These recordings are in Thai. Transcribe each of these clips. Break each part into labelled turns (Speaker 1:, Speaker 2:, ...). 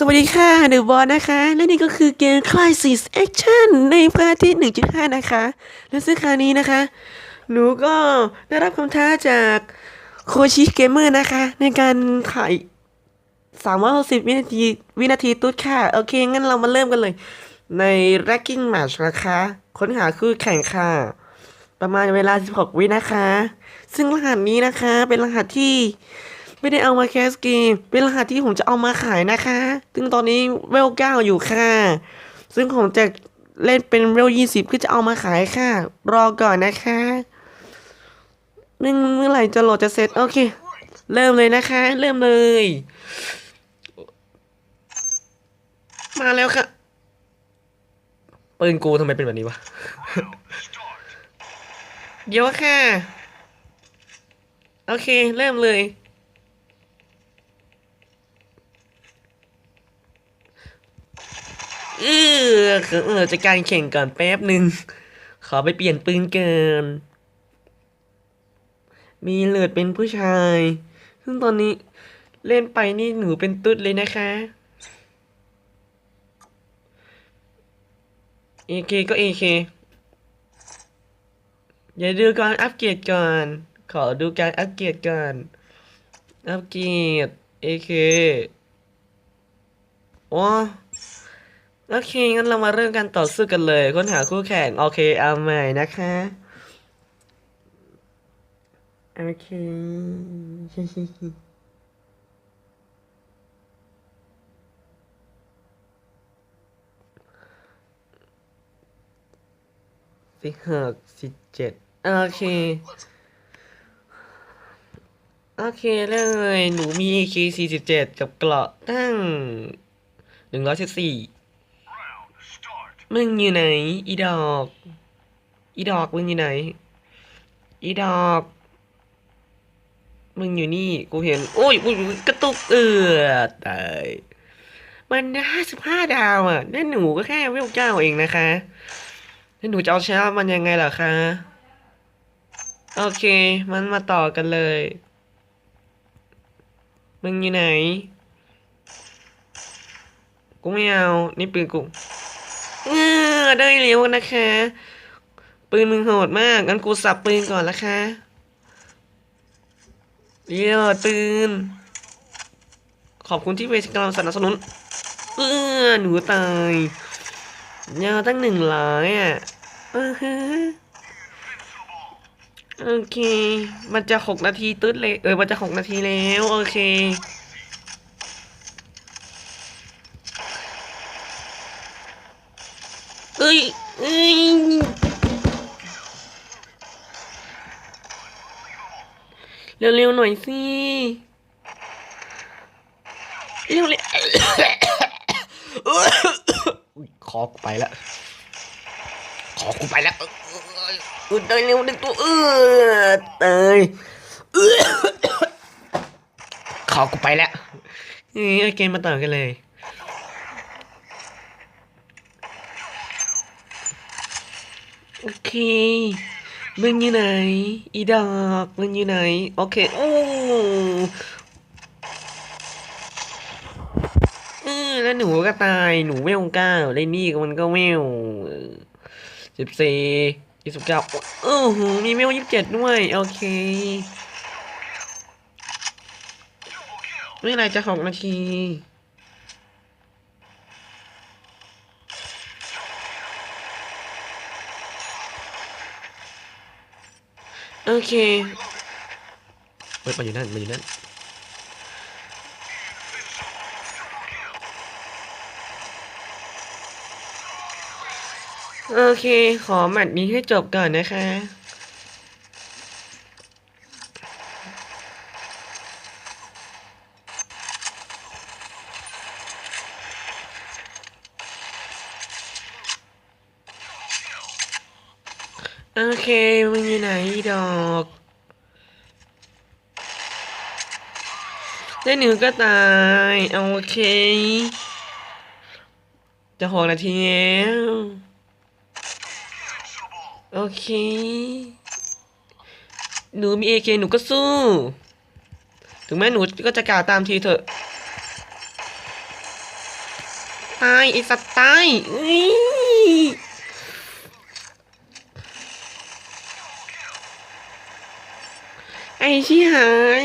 Speaker 1: สวัสดีค่ะเดอะบอลนะคะ และนี่ก็คือเกม Crisis Action ในพาร์ทที่ 1.5 นะคะ และซึ่งคราวนี้นะคะ หนูก็ได้รับคำท้าจากโคชิเกมเมอร์นะคะ ในการถ่าย360วินาทีวินาทีตุ๊ดค่ะ โอเค งั้นเรามาเริ่มกันเลย ใน Ranking Match นะคะ ค้นหาคู่แข่งค่ะ ประมาณเวลา 16 วินะคะ ซึ่งรหัสนี้นะคะเป็นรหัสที่ ไม่ได้เอามาแคสเกมเป็นรหัสที่ผมจะเอามาขายนะคะ ซึ่งตอนนี้เวลเก้าอยู่ค่ะ ซึ่งผมจะเล่นเป็นเวลยี่สิบก็จะเอามาขายค่ะ รอก่อนนะคะเมื่อเมื่อไหร่จะโหลดจะเสร็จ โอเค เริ่มเลยนะคะ เริ่มเลย มาแล้วค่ะปืนกูทำไมเป็นแบบนี้วะ เดี๋ยวค่ะ โอเค เริ่มเลย เออเออจะการแข่งก่อนแป๊บหนึ่งขอไปเปลี่ยนปืนเกิน มีเลือดเป็นผู้ชาย ซึ่งตอนนี้เล่นไปนี่หนูเป็นตุ๊ดเลยนะคะเอเคก็เอเคอย่าดูการอัปเกรดก่อน ขอดูการอัปเกรดก่อน อัปเกรดเอเคว้า โอเคงั้นเรามาเริ่มกันต่อสู้กันเลย ค้นหาคู่แข่ง โอเค เอาใหม่นะคะ โอเคสิบหกสิบเจ็ดโอเค โอเคเลย หนูมี AK สี่สิบเจ็ดกับเกราะตั้งหนึ่งร้อยสิบสี่ มึงอยู่ไหน อีดอก อีดอกมึงอยู่ไหน อีดอก มึงอยู่นี่กูเห็น โอ้ยอุ้ยอุ้ยกระตุกเอือตายมันห้าสิบห้าดาวอะนั่นหนูก็แค่เวลเก้าเองนะคะแล้วหนูจะเอาชนะมันยังไงล่ะคะ โอเค มันมาต่อกันเลย มึงอยู่ไหน กูไม่เอา นี่ปืนกู ได้เร็วนะคะ ปืนมึงโหดมาก งั้นกูสับปืนก่อนละคะเรียวปืน ขอบคุณที่เป็นกำลังสนับสนุน เออหนูตายยาวตั้งหนึ่งร้อยอะเออฮะโอเค มันจะหกนาทีตึ๊ดเลย เออ มันจะหกนาทีแล้ว โอเค เอ้ยเอ้ยเร็วๆหน่อยสิเร็วๆอุ๊ยคอกูไปล้วคอกูไปล้วเออเออเดินเร็วหนึ่งตัวเออเตยเออคอกูไปล้วเอ้ยเกมมาต่อกันเลย โอเค มึงอยู่ไหน อีดอกมึงอยู่ไหน โอเค โอ้เออแล้วหนูก็ตาย หนูเวลเก้าเล่นนี่มันก็เวลสิบสี่ยี่สิบเก้าโอ้โหมีเวลยี่สิบเจ็ดด้วย โอเคเมื่อไรจะหกนาที โอเคเฮ้ยมาอยู่นั่นมาอยู่นั่นโอเค ขอแมตช์นี้ให้จบก่อนนะคะ โอเคมึงอยู่ไหนดอกแล้หนูก็ตายโอเค จะหกนาทีแล้วโอเค หนูมีเอเคหนูก็สู้ ถึงแม้หนูก็จะกล่าวตามทีเถอะตายไอสัตว์ตายอื้อไอ ชี้หาย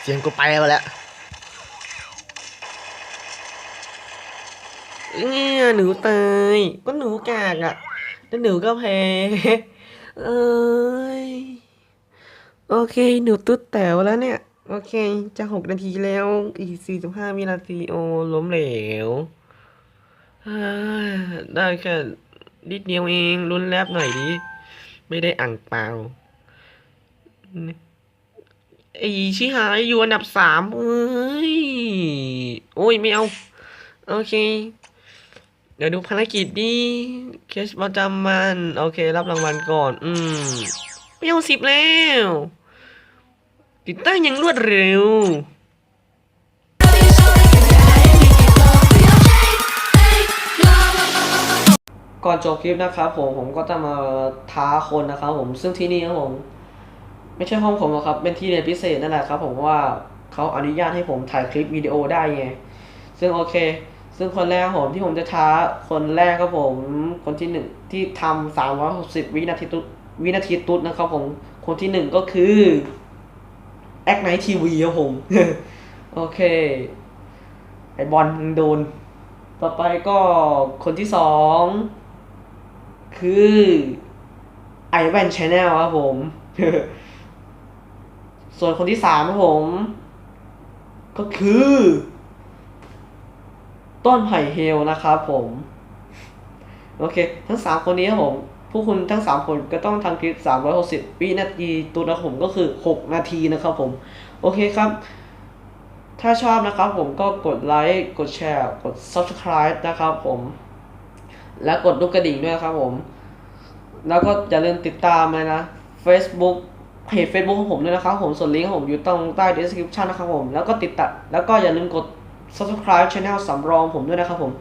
Speaker 2: เสียงกูไปมาแล้ว
Speaker 1: เนี่ยหนูตายก็หนูกากอะแล้วหนูก็แพ้เอ้ยโอเค หนูตุ๊ดแต๋วแล้วเนี่ย โอเค จะหกนาทีแล้ว อีกสี่สิบห้าวินาทีโอ้ล้มเหลวอ่าได้แค่นิดเดียวเองลุ้นแลบหน่อยดิ ไม่ได้อ่างเปล่า ไอชิหายอยู่อันดับสามเอ้ย โอ้ย ไม่เอา โอเค เดี๋ยวดูภารกิจดีเคสประจำวัน โอเค รับรางวัลก่อน อืม ไม่เอาสิบแล้ว ติดตั้งย่างรวดเร็วก่อนจบคลิปนะครับผมผมก็จะมาท้าคนนะครับผมซึ่งที่นี่ครับผม ไม่ใช่ห้องผมหรอกครับ เป็นที่เรียนพิเศษนั่นแหละครับ ผมว่าเขาอนุญาตให้ผมถ่ายคลิปวิดีโอได้ไง ซึ่งโอเค ซึ่งคนแรกผมที่ผมจะท้าคนแรกครับผม คนที่หนึ่งที่ทำสามร้อยหกสิบวินาทีตุ๊ดวินาทีตุ๊ดนะครับผม คนที่หนึ่งก็คือแอคไนทีวีครับผม โอเค ไอบอลโดน ต่อไปก็คนที่สองคือไอแวนชาแนลครับผม ส่วนคนที่สามครับผม ก็คือ ต้นไผ่เฮลนะครับผม โอเค ทั้งสามคนนี้ครับผมผู้คุณทั้งสามคนก็ต้องทำคลิปสามร้อยหกสิบวินาทีตัวนะผมก็คือหกนาทีนะครับผม โอเคครับ ถ้าชอบนะครับผมก็กดไลค์กดแชร์ กด subscribe นะครับผม และกดลูกกระดิ่งด้วยครับผม แล้วก็อย่าลืมติดตามเลยนะ Facebook เพจ Facebook ของผมด้วยนะครับผมส่วนลิงก์ของผมอยู่ตรงใต้ description นะครับผม แล้วก็ติดตัด แล้วก็อย่าลืมกด subscribe channel สำรองผมด้วยนะครับผม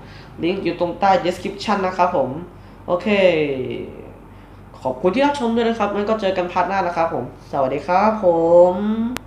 Speaker 1: ลิงก์อยู่ตรงใต้ description นะครับผม โอเค ขอบคุณที่รับชมด้วยนะครับ แล้วก็เจอกันพาร์ทหน้านะครับผม สวัสดีครับผม